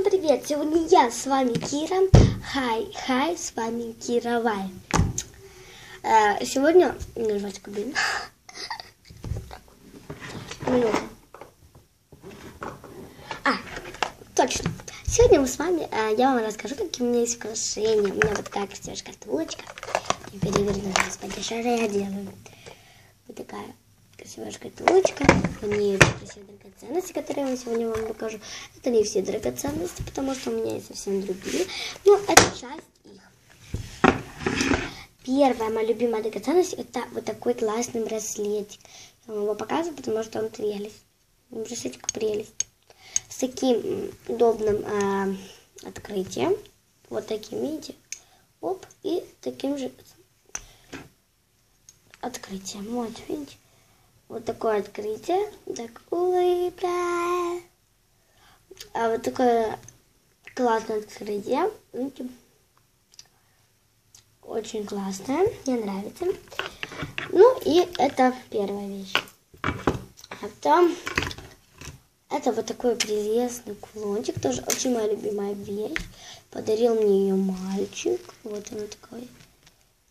Всем привет! Сегодня я с вами Кира. Хай, хай, с вами Кира Вай. Э, Сегодня... Жвачка, блин. Минуту. А, точно. Сегодня мы с вами, э, я вам расскажу, какие у меня есть украшения. У меня вот такая красивая шкатулочка. И переверну, господи, что же я делаю? Вот такая красивая шкатулочка. Очень красивые драгоценности, которые я сегодня вам покажу. Это не все драгоценности, потому что у меня есть совсем другие. Но это часть их. Первая моя любимая драгоценность это вот такой классный браслетик. Я вам его показываю, потому что он прелесть. Браслетик прелесть. С таким удобным э, открытием. Вот таким, видите? Оп, и таким же открытием. Вот, видите? Вот такое открытие. Так, улыбка. А вот такое классное открытие. Очень классное. Мне нравится. Ну и это первая вещь. А потом это вот такой прелестный кулончик. Тоже очень моя любимая вещь. Подарил мне ее мальчик. Вот она такой.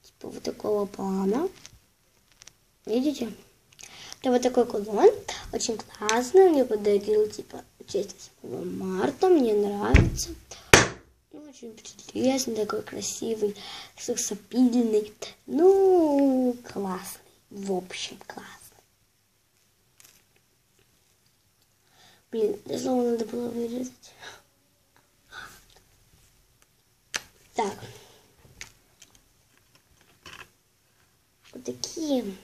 Типа вот такого плана. Видите? Это вот такой кулон. Очень классный. Мне подарил, типа, 8 марта. Мне нравится. Ну, очень прелестный, такой красивый, сексапильный. Ну, классный. В общем, классный. Блин, это слово надо было вырезать. Так. Вот такие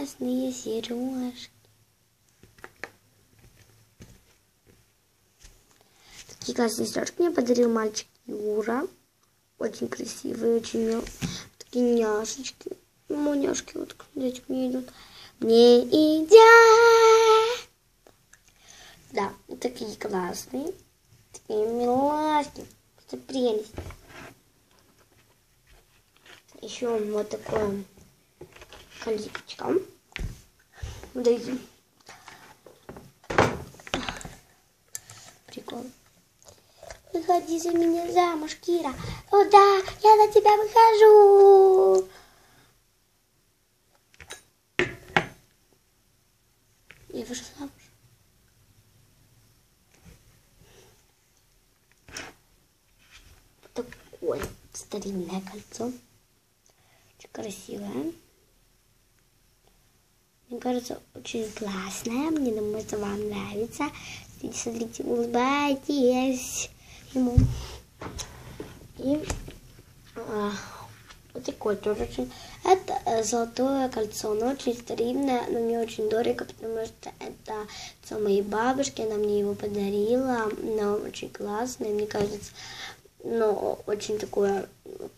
классные сережки. Такие классные сережки мне подарил мальчик Юра. Очень красивые, очень такие няшечки. Моняшки вот к детям мне идут. Мне идет. Да, вот такие классные. Такие милашки. Это прелесть. Еще вот такое колечко. Дайте. Прикол. Выходи за меня замуж, Кира. О да, я за тебя выхожу. Я вышла замуж. Такое старинное кольцо. Очень красивое. Мне кажется, очень классная. Мне думаю, что вам нравится. Смотрите, улыбайтесь ему. И а, такой тоже очень... Это э, золотое кольцо, оно очень старинное, но мне очень дорого, потому что это кольцо моей бабушки, она мне его подарила, оно очень классное, мне кажется, но очень такое,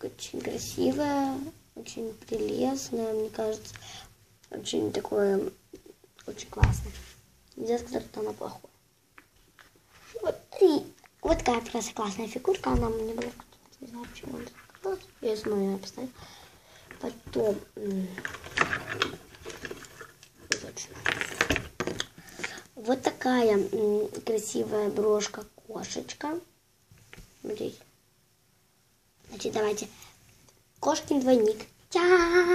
очень красивое, очень прелестное, мне кажется, очень такое, очень классное. Нельзя сказать, что оно плохое. Вот, и вот такая просто классная фигурка, она мне была, не знаю, почему она так я смогу ее поставить. Потом, вот такая красивая брошка кошечка. Смотрите. Значит, давайте. Кошкин двойник. Тя!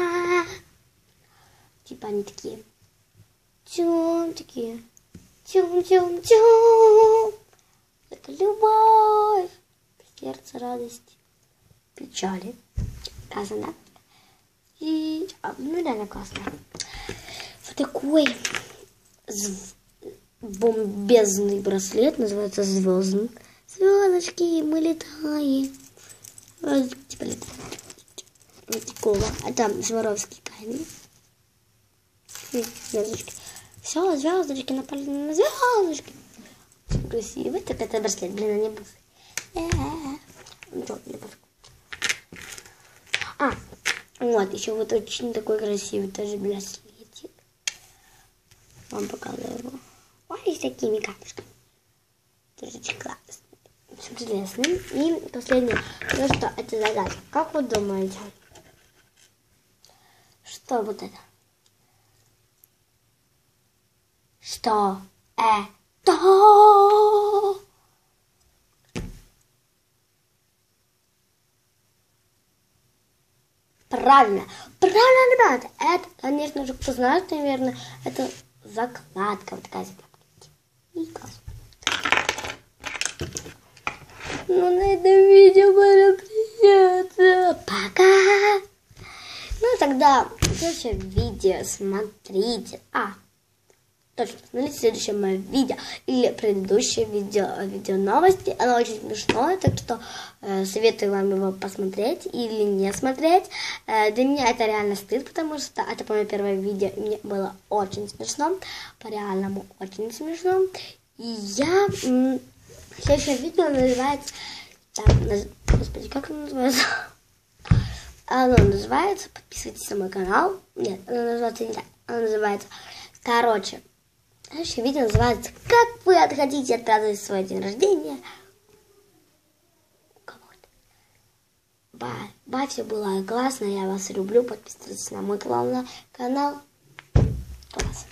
Типа они такие. Тюм, такие. Тюм, тюм, тюм. Это любовь. Сердце радости. Печали. Да? И, а, ну, реально классно. Вот такой зв- бомбезный браслет. Называется звездный. Звездочки, мы летаем. Вот, Типа летаем. Вот такого. Это Сваровский камень. Звездочки. Все, звездочки напали на звездочки. Очень красивый. Так это браслет, блин. Ничего, не пофиг. А, вот, еще вот очень такой красивый тоже браслетик. Вам показываю его. Ой, с такими камешками. Тоже очень. Очень прелестный. И последнее. То, что это загадка. Как вы думаете? Что вот это? что это... Правильно, правильно, ребята, это, конечно же, кто знает, наверное, это закладка, вот такая закладка. Ну, на этом видео было приятно. Пока! Ну, тогда в следующем видео смотрите. А, точно, смотрите следующее мое видео или предыдущее видео, видео новости. Оно очень смешное, так что э, советую вам его посмотреть или не смотреть. Э, для меня это реально стыд, потому что это мое первое видео, и мне было очень смешно, по-реальному очень смешно. И я... Следующее видео называется... Там, наз... Господи, как оно называется? Оно называется, подписывайтесь на мой канал. Нет, оно называется не так. Оно называется, короче, следующее видео называется «Как вы хотите отпраздновать свой день рождения?» Бай, бай, все было классно, я вас люблю, подписывайтесь на мой канал. Класс.